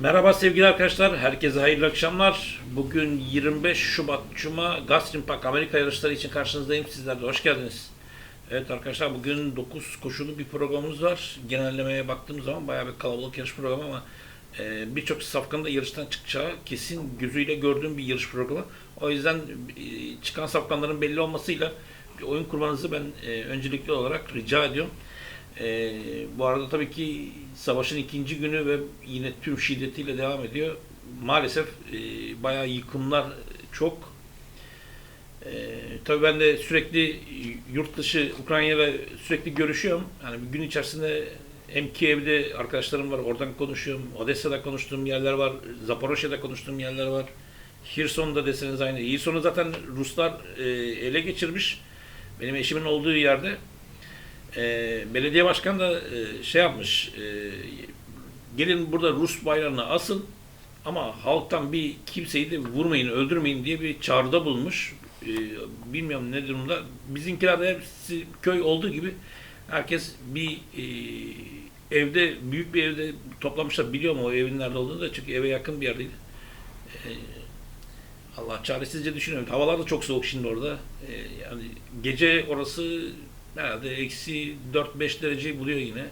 Merhaba sevgili arkadaşlar, herkese hayırlı akşamlar. Bugün 25 Şubat Cuma Gazprom Park Amerika yarışları için karşınızdayım. Sizler de hoş geldiniz. Evet arkadaşlar bugün 9 koşulu bir programımız var. Genellemeye baktığım zaman bayağı bir kalabalık yarış programı ama e, birçok safkanın da yarıştan çıkacağı kesin gözüyle gördüğüm bir yarış programı. O yüzden e, çıkan safkanların belli olmasıyla bir oyun kurmanızı ben e, öncelikli olarak rica ediyorum. Ee, bu arada tabii ki savaşın ikinci günü ve yine tüm şiddetiyle devam ediyor. Maalesef e, bayağı yıkımlar çok. Ee, tabii ben de sürekli yurt dışı Ukrayna'yla sürekli görüşüyorum. Yani bir gün içerisinde hem Kiev'de arkadaşlarım var, oradan konuşuyorum. Odessa'da konuştuğum yerler var, Zaporoşya'da konuştuğum yerler var. Hirson'da deseniz aynı. Hirson'u zaten Ruslar e, ele geçirmiş. Benim eşimin olduğu yerde. E, belediye başkanı da e, şey yapmış, e, gelin burada Rus bayrağını asın ama halktan bir kimseyi de vurmayın, öldürmeyin diye bir çağrıda bulunmuş. E, bilmiyorum ne durumda. Bizimkiler de hepsi köy olduğu gibi herkes bir e, evde, büyük bir evde toplamışlar. Biliyorum o evin nerede olduğunu da çünkü eve yakın bir yerdeydi. E, Allah çaresizce düşünüyorum. Havalar da çok soğuk şimdi orada. E, yani gece orası herhalde eksi 4-5 dereceyi buluyor yine.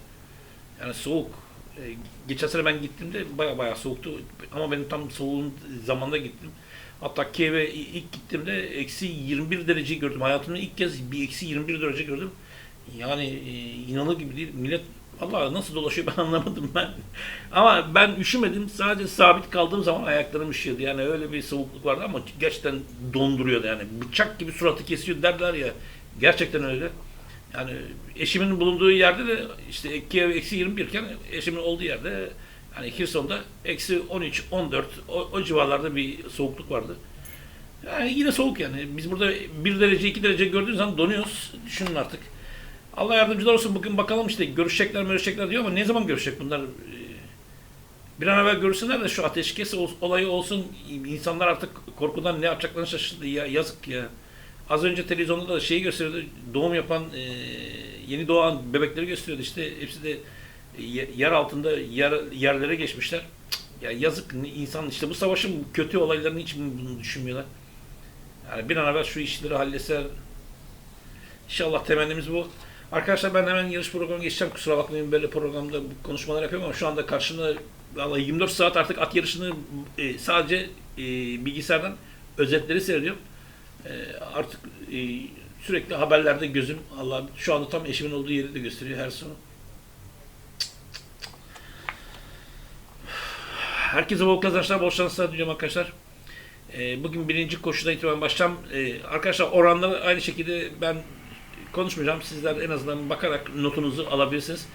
Yani soğuk. E, geçen sene ben gittiğimde baya baya soğuktu. Ama benim tam soğuğun zamanında gittim. Hatta Kiev'e ilk gittiğimde eksi 21 dereceyi gördüm. Hayatımda ilk kez bir eksi 21 derece gördüm. Yani e, inanılır gibi değil. Millet Allah nasıl dolaşıyor ben anlamadım ben. Ama ben üşümedim. Sadece sabit kaldığım zaman ayaklarım üşüyordu. Yani öyle bir soğukluk vardı ama gerçekten donduruyordu. Yani bıçak gibi suratı kesiyor derler ya. Gerçekten öyle. Yani eşimin bulunduğu yerde de işte eksi 21 iken eşimin olduğu yerde yani Hirson'da eksi 13, 14 o, o civarlarda bir soğukluk vardı. Yani yine soğuk yani. Biz burada 1 derece 2 derece gördüğünüz zaman donuyoruz. Düşünün artık. Allah yardımcılar olsun. Bugün bakalım işte görüşecekler görüşecekler diyor ama ne zaman görüşecek bunlar? Ee, Bir an evvel görürsünler de şu ateşkes ol- olayı olsun. İnsanlar artık korkudan ne yapacaklarını şaşırdı. Ya, yazık ya. Az önce televizyonda da şeyi gösteriyordu. Doğum yapan e, yeni doğan bebekleri gösteriyordu. İşte hepsi de ye- yer altında yer, yerlere geçmişler. Ya yazık insan işte bu savaşın kötü olaylarını hiç bunu düşünmüyorlar. Yani bir an evvel şu işleri halletseler İnşallah temennimiz bu. Arkadaşlar ben hemen yarış programına geçeceğim. Kusura bakmayın böyle programda konuşmalar yapıyorum ama şu anda karşımda vallahi 24 saat artık at yarışını e, sadece e, bilgisayardan özetleri seyrediyorum. E, artık e, sürekli haberlerde gözüm Allah şu anda tam eşimin olduğu yeri de gösteriyor her sonu. Herkese bol kazançlar, bol şanslar diliyorum arkadaşlar. E, bugün birinci koşudan itibaren başlayacağım. E, arkadaşlar oranları aynı şekilde ben konuşmayacağım. Sizler en azından bakarak notunuzu alabilirsiniz.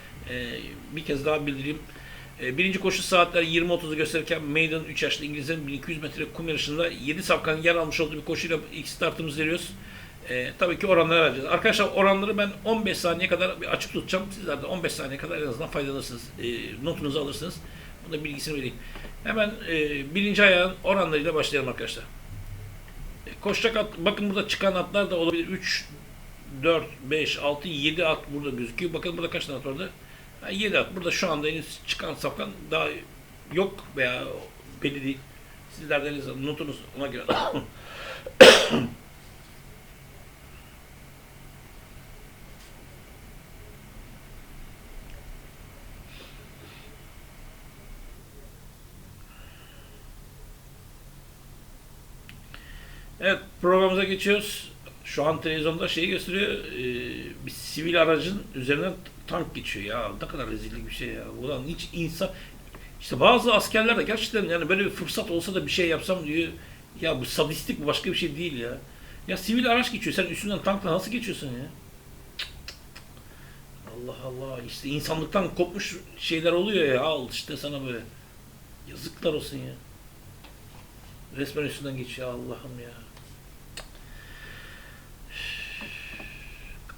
Bir kez daha bildireyim. E, birinci koşu saatler 20.30'u gösterirken Maiden 3 yaşlı İngilizlerin 1200 metre kum yarışında 7 safkanın yer almış olduğu bir koşuyla ilk startımızı veriyoruz. E, tabii ki oranları vereceğiz. Arkadaşlar oranları ben 15 saniye kadar bir açık tutacağım. Sizler de 15 saniye kadar en azından faydalanırsınız. E, notunuzu alırsınız. Bunu da bilgisini vereyim. Hemen e, birinci ayağın oranlarıyla başlayalım arkadaşlar. E, koşacak at, bakın burada çıkan atlar da olabilir. 3, 4, 5, 6, 7 at burada gözüküyor. Bakın burada kaç tane at orada? Ha, 7 at. Burada şu anda henüz çıkan safkan daha yok veya belli değil. Sizler de en azından notunuz ona göre. Evet programımıza geçiyoruz. Şu an televizyonda şeyi gösteriyor. e, bir sivil aracın üzerinden tank geçiyor ya. Ne kadar rezillik bir şey ya. Ulan hiç insan işte bazı askerler de gerçekten yani böyle bir fırsat olsa da bir şey yapsam diyor. Ya bu sadistik bu başka bir şey değil ya. Ya sivil araç geçiyor. Sen üstünden tankla nasıl geçiyorsun ya? Allah Allah. işte insanlıktan kopmuş şeyler oluyor ya. Al işte sana böyle. Yazıklar olsun ya. Resmen üstünden geçiyor Allah'ım ya.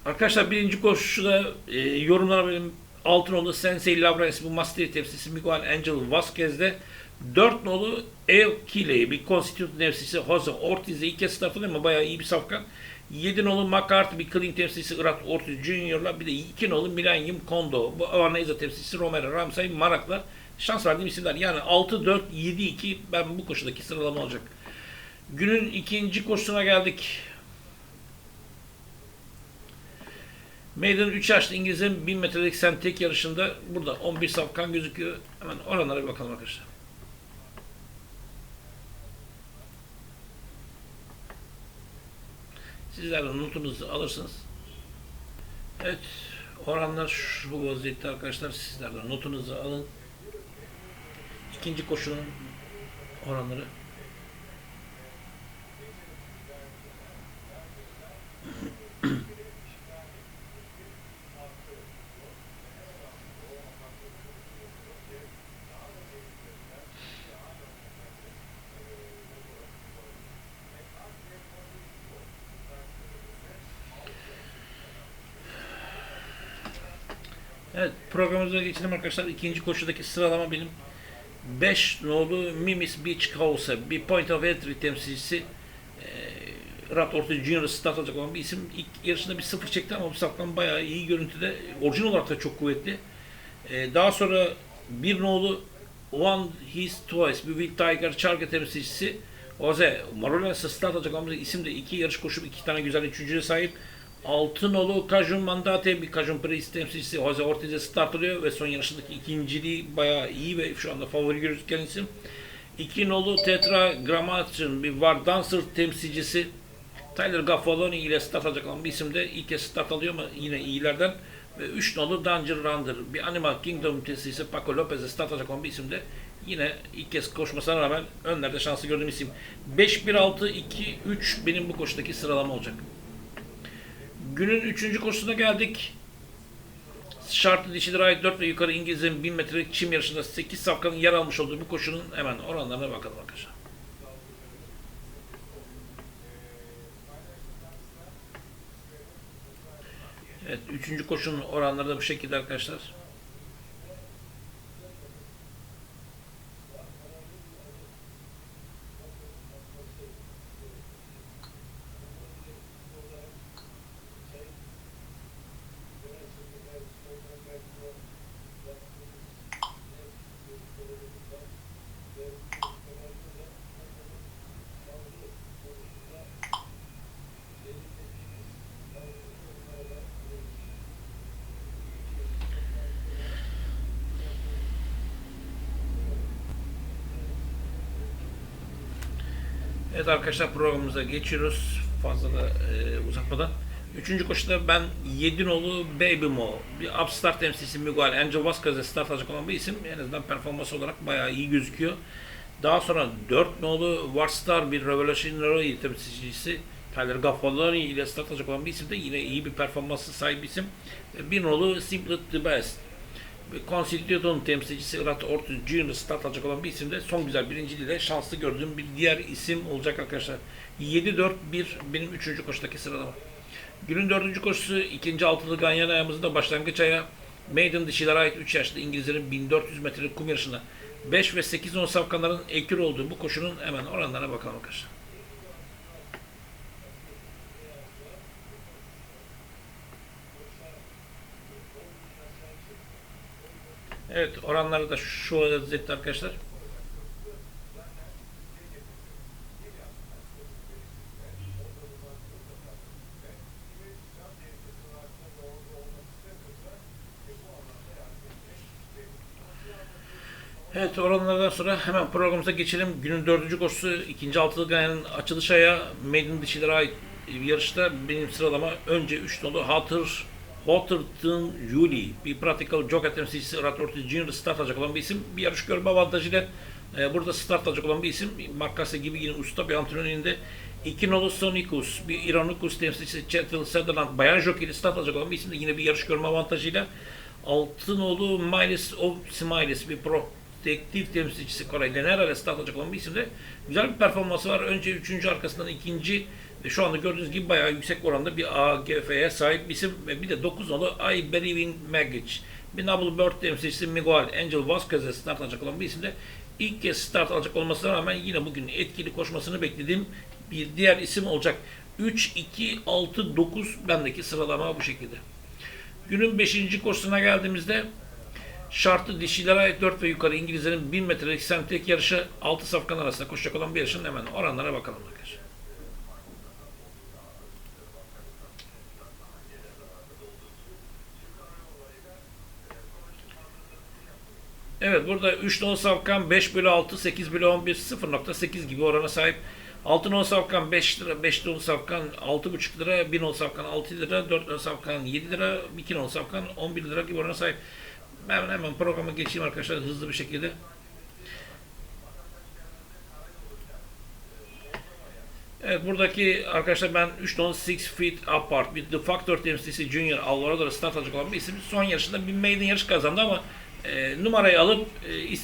Arkadaşlar birinci koşuda e, yorumlar benim Altınoldu Sensei Labres bu Master tepsisi Miguel Angel Vasquez'de 4 nolu El Kiley bir Constitute nefsisi Jose Ortiz'e ilk kez startladı ama bayağı iyi bir safkan. 7 nolu McCarthy bir clean temsilcisi Irat Ortiz Junior'la bir de 2 nolu Millennium Kondo. Bu Avaneza temsilcisi Romero Ramsay Marak'la şans verdiğim isimler. Yani 6-4-7-2 ben bu koşudaki sıralama olacak. Günün ikinci koşusuna geldik. Maiden 3 yaşlı İngiliz'in 1000 metrelik sen tek yarışında burada 11 safkan gözüküyor. Hemen oranlara bir bakalım arkadaşlar. Sizler de notunuzu alırsınız. Evet, oranlar şu vaziyette arkadaşlar. Sizler de notunuzu alın. İkinci koşunun oranları. Evet programımıza geçelim arkadaşlar. İkinci koşudaki sıralama benim 5 nolu Mimis Beach House bir Point of Entry temsilcisi e, Rat Ortiz Junior start alacak olan bir isim. İlk yarışında bir sıfır çekti ama bu saftan bayağı iyi görüntüde. Orijinal olarak da çok kuvvetli. E, daha sonra bir nolu One His Twice bir Will Tiger Charger temsilcisi Jose Marolens'e start alacak olan bir isim de iki yarış koşup iki tane güzel üçüncüye sahip. Altınolu Kajun Mandate bir Kajun Priest temsilcisi Jose Ortiz'e start alıyor ve son yarışındaki ikinciliği bayağı iyi ve şu anda favori gözüken isim. İki nolu Tetra Grammatic'in bir War Dancer temsilcisi Tyler Gaffaloni ile start alacak olan bir isim de ilk kez start alıyor ama yine iyilerden. Ve 3 nolu Danger Runner bir Animal Kingdom temsilcisi Paco Lopez'e start alacak olan bir isim de yine ilk kez koşmasına rağmen önlerde şansı gördüğüm isim. 5-1-6-2-3 benim bu koşudaki sıralama olacak. Günün üçüncü koşusuna geldik. Şartlı dişidir ait 4 ve yukarı İngiliz'in 1000 metrelik çim yarışında 8 safkanın yer almış olduğu bu koşunun hemen oranlarına bakalım arkadaşlar. Evet, üçüncü koşunun oranları da bu şekilde arkadaşlar. Evet arkadaşlar programımıza geçiyoruz. Fazla da e, uzatmadan. Üçüncü koşuda ben 7 nolu Baby Mo, bir upstart temsilcisi Miguel Angel Vasquez'e start alacak olan bir isim. En azından performans olarak bayağı iyi gözüküyor. Daha sonra 4 nolu Warstar bir Revolutionary temsilcisi Tyler Gaffaloni ile start alacak olan bir isim de yine iyi bir performansı sahip isim. Bir nolu Simply the Best. Constitution temsilcisi Irat Ortiz Junior start alacak olan bir isim de son güzel birinciliğiyle şanslı gördüğüm bir diğer isim olacak arkadaşlar. 7-4-1 benim üçüncü koşudaki sıralama. Günün dördüncü koşusu ikinci altılı ganyan ayağımızda başlangıç aya Maiden dişilere ait 3 yaşlı İngilizlerin 1400 metrelik kum yarışında 5 ve 8 on safkanların ekür olduğu bu koşunun hemen oranlarına bakalım arkadaşlar. Evet oranları da şu vaziyette arkadaşlar. Evet oranlardan sonra hemen programımıza geçelim. Günün dördüncü koşusu ikinci altılı gayanın açılış ayağı Maiden dişilere ait yarışta benim sıralama önce 3 nolu Hatır Hotterton Julie bir practical jockey temsilcisi Rat Ortiz Junior start alacak olan bir isim. Bir yarış görme avantajıyla e, burada start alacak olan bir isim. Markası gibi yine usta bir antrenöründe iki nolu Sonicus, bir Ironicus temsilcisi Chettle Sutherland bayan jockey ile start alacak olan bir isim de yine bir yarış görme avantajıyla altı nolu Miles of Smiles bir protektif temsilcisi Koray Lenera ile start alacak olan bir isim de güzel bir performansı var. Önce üçüncü arkasından ikinci şu anda gördüğünüz gibi bayağı yüksek oranda bir AGF'ye sahip bir isim ve bir de 9 nolu I Believe in Magic. Bir Noble Bird temsilcisi Miguel Angel Vasquez'e start alacak olan bir isim de ilk kez start alacak olmasına rağmen yine bugün etkili koşmasını beklediğim bir diğer isim olacak. 3, 2, 6, 9 bendeki sıralama bu şekilde. Günün 5. koşusuna geldiğimizde şartlı dişilere ait 4 ve yukarı İngilizlerin 1000 metrelik sentetik yarışı 6 safkan arasında koşacak olan bir yarışın hemen oranlara bakalım arkadaşlar. Evet burada 3 non safkan 5 bölü 6, 8 bölü 11, 0.8 gibi orana sahip. 6 non safkan 5 lira, 5 non safkan 6,5 lira, 1 non safkan 6 lira, 4 non safkan 7 lira, 2 non safkan 11 lira gibi orana sahip. Ben hemen programa geçeyim arkadaşlar hızlı bir şekilde. Evet buradaki arkadaşlar ben 3 non 6 feet apart bir The Factor temsilcisi Junior Alvaro'da start alacak olan bir isim son yarışında bir maiden yarış kazandı ama e, numarayı alıp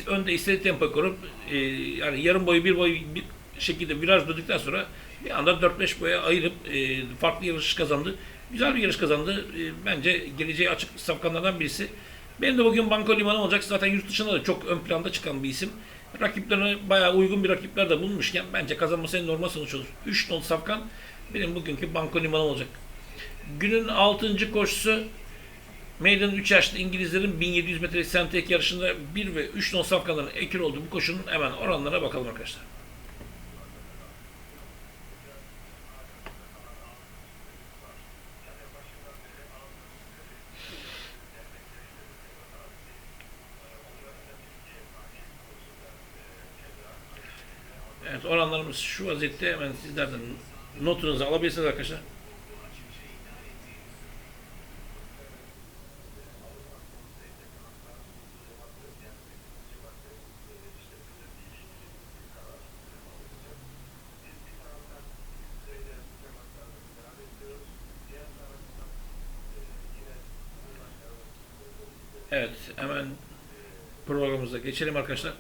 e, önde istediği tempo kurup e, yani yarım boyu bir boyu bir şekilde viraj döndükten sonra bir anda 4-5 boya ayırıp e, farklı yarış kazandı. Güzel bir yarış kazandı. E, bence geleceği açık safkanlardan birisi. Benim de bugün Banko Limanı olacak. Zaten yurt dışında da çok ön planda çıkan bir isim. Rakiplerine bayağı uygun bir rakipler de bulmuşken bence kazanması en normal sonuç olur. 3 nol safkan benim bugünkü Banko Limanı olacak. Günün 6. koşusu Meydanın 3 yaşlı İngilizlerin 1700 metre sentek yarışında 1 ve 3 non safkanların ekür olduğu bu koşunun hemen oranlarına bakalım arkadaşlar. Evet oranlarımız şu vaziyette hemen sizlerden notunuzu alabilirsiniz arkadaşlar. Evet hemen programımıza geçelim arkadaşlar.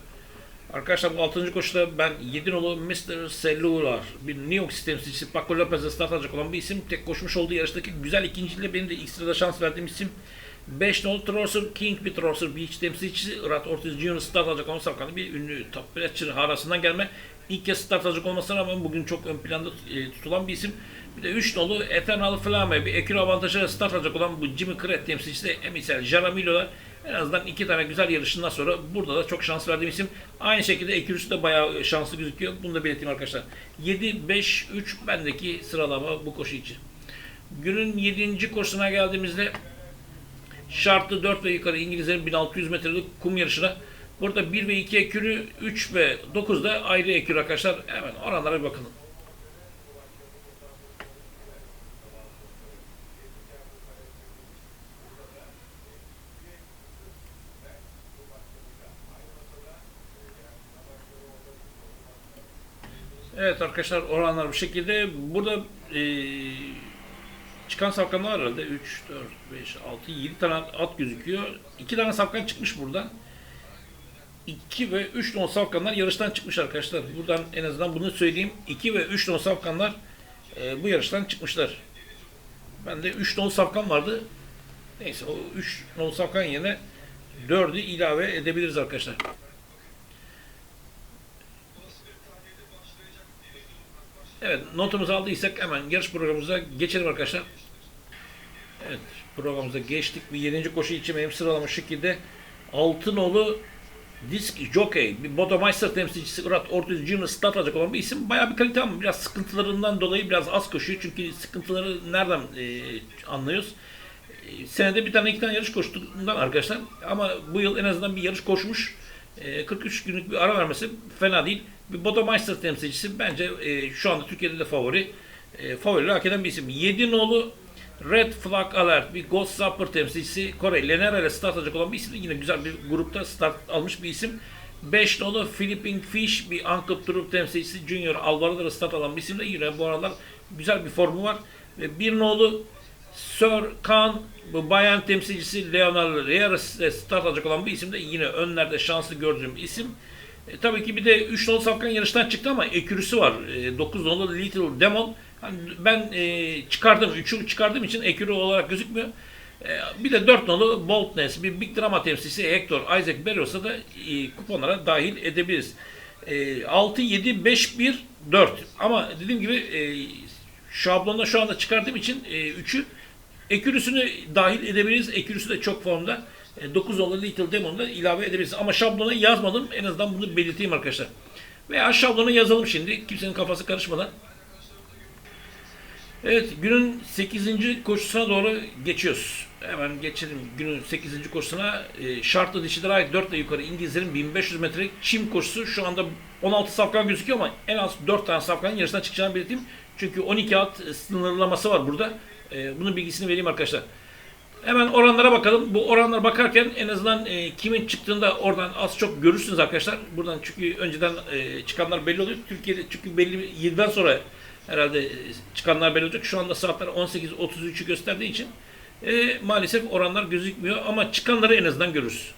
Arkadaşlar bu 6. koşuda ben 7 nolu Mr. Cellular bir New York sistemcisi Paco Lopez'e start alacak olan bir isim. Tek koşmuş olduğu yarıştaki güzel ikinciliğe benim de ilk sırada şans verdiğim isim. 5 nolu Trorser King bir Trorser Beach temsilcisi Irat Ortiz Jr. start alacak olan safkanı bir ünlü top Bletcher harasından gelme. İlk kez start alacak olmasına rağmen bugün çok ön planda e, tutulan bir isim. Bir de 3 nolu Eternal Flame bir ekür avantajı start alacak olan bu Jimmy Cret temsilcisi Emisel Jaramillo'lar en azından iki tane güzel yarışından sonra burada da çok şans verdiğim isim. Aynı şekilde Ekürüsü de bayağı şanslı gözüküyor. Bunu da belirteyim arkadaşlar. 7, 5, 3 bendeki sıralama bu koşu için. Günün 7. koşusuna geldiğimizde şartlı 4 ve yukarı İngilizlerin 1600 metrelik kum yarışına Burada 1 ve 2 ekürü, 3 ve 9 da ayrı ekür arkadaşlar. Hemen oranlara bir bakalım. Evet arkadaşlar oranlar bu şekilde. Burada eee çıkan safkanlar var herhalde. 3, 4, 5, 6, 7 tane at gözüküyor. 2 tane safkan çıkmış buradan. 2 ve 3 non safkanlar yarıştan çıkmış arkadaşlar. Buradan en azından bunu söyleyeyim. 2 ve 3 non safkanlar e, bu yarıştan çıkmışlar. Ben de 3 non safkan vardı. Neyse o 3 non safkan yerine 4'ü ilave edebiliriz arkadaşlar. Evet notumuzu aldıysak hemen yarış programımıza geçelim arkadaşlar. Evet programımıza geçtik. Bir 7. koşu için benim sıralama şekilde Altınolu Disk Jockey, bir Bodomeister temsilcisi Irat Ortiz Jr. start alacak olan bir isim. Bayağı bir kalite ama biraz sıkıntılarından dolayı biraz az koşuyor. Çünkü sıkıntıları nereden e, anlıyoruz? E, senede bir tane iki tane yarış koştuğundan arkadaşlar. Ama bu yıl en azından bir yarış koşmuş. E, 43 günlük bir ara vermesi fena değil. Bir Bodomeister temsilcisi bence e, şu anda Türkiye'de de favori. E, favorileri hak eden bir isim. 7 nolu Red Flag Alert bir Ghost Zapper temsilcisi Kore Lenera ile start alacak olan bir isim. Yine güzel bir grupta start almış bir isim. 5 nolu Philippine Fish bir Uncle Trup temsilcisi Junior Alvaro'da start alan bir isim de yine bu aralar güzel bir formu var. Ve bir nolu Sir Khan bu bayan temsilcisi Leonardo Reyes start alacak olan bir isim de yine önlerde şanslı gördüğüm isim. E, tabii ki bir de 3 nolu safkan yarıştan çıktı ama ekürüsü var. E, 9 nolu Little Demon. Hani ben e, çıkardım, 3'ü çıkardığım için ekürü olarak gözükmüyor. E, bir de 4 nolu Boldness, bir Big Drama temsilcisi Hector Isaac Berrios'a da e, kuponlara dahil edebiliriz. E, 6, 7, 5, 1, 4. Ama dediğim gibi e, Şablonda şu anda çıkardığım için 3'ü ekürüsünü dahil edebiliriz. Ekürüsü de çok formda. E, 9 nolu Little Demon'da ilave edebiliriz. Ama şablona yazmadım. En azından bunu belirteyim arkadaşlar. Veya şablonu yazalım şimdi. Kimsenin kafası karışmadan. Evet, günün 8. koşusuna doğru geçiyoruz. Hemen geçelim günün 8. koşusuna. E, şartlı dişilere ait 4 ile yukarı İngilizlerin 1500 metrelik çim koşusu. Şu anda 16 safkan gözüküyor ama en az 4 tane safkanın yarısına çıkacağını belirteyim. Çünkü 12 at sınırlaması var burada. E, bunun bilgisini vereyim arkadaşlar. Hemen oranlara bakalım. Bu oranlara bakarken en azından e, kimin çıktığında oradan az çok görürsünüz arkadaşlar. Buradan çünkü önceden e, çıkanlar belli oluyor. Türkiye'de çünkü belli bir yıldan sonra herhalde e, çıkanlar belli olacak. Şu anda saatler 18.33'ü gösterdiği için e, maalesef oranlar gözükmüyor ama çıkanları en azından görürüz.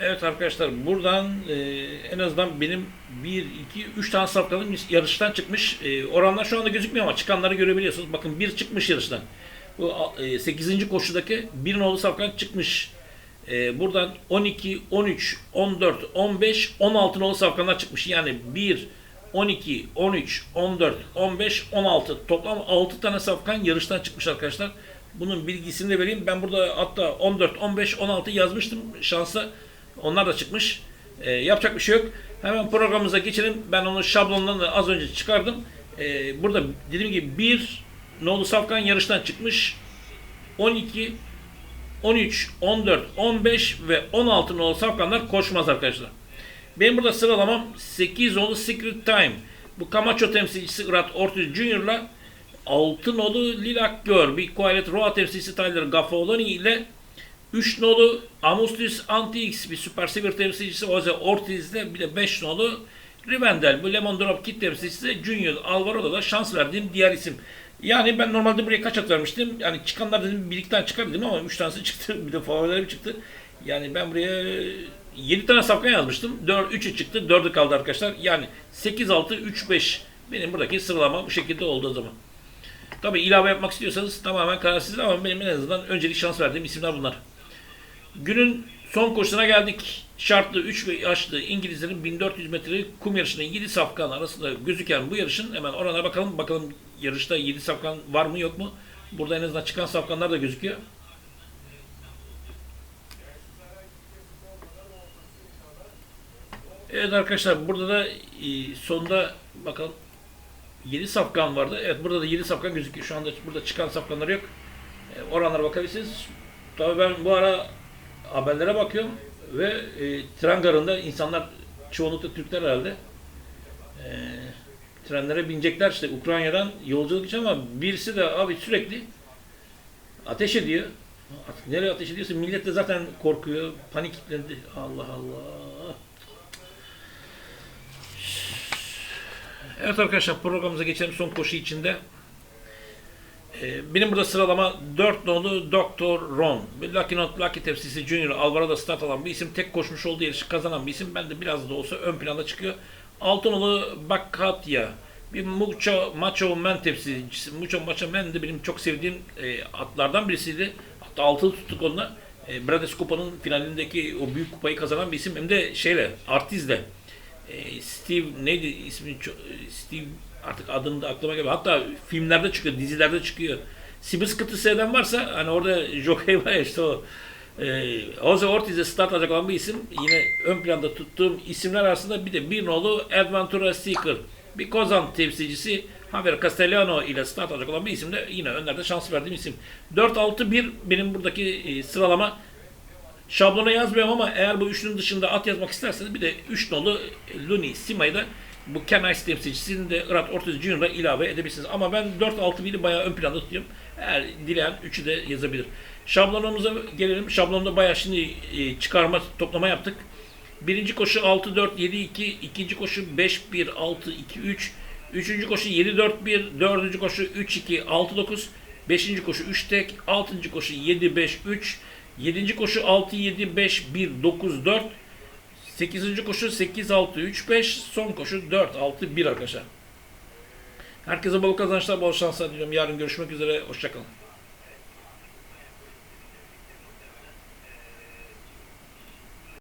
Evet arkadaşlar buradan e, en azından benim 1, 2, 3 tane safkanım yarıştan çıkmış. E, oranlar şu anda gözükmüyor ama çıkanları görebiliyorsunuz. Bakın bir çıkmış yarıştan. Bu e, 8. koşudaki bir nolu safkan çıkmış. E, buradan 12, 13, 14, 15, 16 nolu safkanlar çıkmış. Yani 1, 12, 13, 14, 15, 16 toplam 6 tane safkan yarıştan çıkmış arkadaşlar. Bunun bilgisini de vereyim. Ben burada hatta 14, 15, 16 yazmıştım şansa. Onlar da çıkmış. E, yapacak bir şey yok. Hemen programımıza geçelim. Ben onu şablondan da az önce çıkardım. E, burada dediğim gibi bir nolu safkan yarıştan çıkmış. 12, 13, 14, 15 ve 16 nolu safkanlar koşmaz arkadaşlar. Benim burada sıralamam 8 nolu Secret Time. Bu Camacho temsilcisi Irat Ortiz Jr.'la 6 nolu Lilak Gör, bir Quiet Roa temsilcisi Tyler Gaffolani ile 3 nolu Amustis Anti-X bir Super Silver temsilcisi Jose Ortiz ile bir de 5 nolu Rivendell, bu Lemon Drop Kit temsilcisi Junior Alvaro'da da şans verdiğim diğer isim. Yani ben normalde buraya kaç at vermiştim? Yani çıkanlar dedim birlikten çıkar dedim ama 3 tanesi çıktı. Bir de favorilerim çıktı. Yani ben buraya 7 tane safkan yazmıştım. 4, 3'ü çıktı. 4'ü kaldı arkadaşlar. Yani 8, 6, 3, 5. Benim buradaki sıralama bu şekilde oldu o zaman. Tabi ilave yapmak istiyorsanız tamamen karar sizin ama benim en azından öncelik şans verdiğim isimler bunlar. Günün son koşusuna geldik. Şartlı 3 ve yaşlı İngilizlerin 1400 metre kum yarışında 7 safkan arasında gözüken bu yarışın hemen orana bakalım. Bakalım yarışta 7 safkan var mı yok mu? Burada en azından çıkan safkanlar da gözüküyor. Evet arkadaşlar burada da e, sonda bakalım 7 safkan vardı. Evet burada da 7 safkan gözüküyor. Şu anda burada çıkan safkanlar yok. E, oranlara bakabilirsiniz. Tabii ben bu ara haberlere bakıyorum ve e, tren garında insanlar çoğunlukla Türkler herhalde trenlere binecekler işte Ukrayna'dan yolculuk için ama birisi de abi sürekli ateş ediyor. Nereye ateş ediyorsa millet de zaten korkuyor, paniklendi. Allah Allah. Evet arkadaşlar programımıza geçelim son koşu içinde. Ee, benim burada sıralama 4 nolu Dr. Ron. Lucky Not Lucky tepsisi Junior Alvaro'da start alan bir isim. Tek koşmuş olduğu yarışı kazanan bir isim. Ben de biraz da olsa ön planda çıkıyor. 6 nolu Bakatya. Bir Mucho Macho Man tepsicisi. Mucho Macho Man de benim çok sevdiğim e, atlardan birisiydi. Hatta altılı tuttuk onunla. E, Brades Kupa'nın finalindeki o büyük kupayı kazanan bir isim. Hem de şeyle, Artiz'le. E, Steve neydi ismi? Steve artık adını da aklıma gelmiyor. Hatta filmlerde çıkıyor, dizilerde çıkıyor. Sibir sıkıntı seyreden varsa hani orada Jockey var işte o e, Jose Ortiz'e start olan bir isim. Yine ön planda tuttuğum isimler arasında bir de bir nolu Adventura Seeker. Bir Kozan temsilcisi Javier Castellano ile start olan bir isim de yine önlerde şans verdiğim isim. 4-6-1 benim buradaki e, sıralama. Şablona yazmıyorum ama eğer bu üçünün dışında at yazmak isterseniz bir de 3 nolu Luni Sima'yı da bu Ken Ice temsilcisini de Irat Ortiz Junior'a ilave edebilirsiniz. Ama ben 4-6-1'i bayağı ön planda tutuyorum. Eğer dileyen 3'ü de yazabilir. Şablonumuza gelelim. Şablonda bayağı şimdi e, çıkarma, toplama yaptık. Birinci koşu 6-4-7-2, ikinci koşu 5-1-6-2-3, üçüncü koşu 7-4-1, dördüncü koşu 3-2-6-9, beşinci koşu 3 tek, altıncı koşu 7-5-3, yedinci koşu 6-7-5-1-9-4, 8. koşu 8-6-3-5, son koşu 4-6-1 arkadaşlar. Herkese bol kazançlar, bol şanslar diliyorum. Yarın görüşmek üzere, hoşçakalın.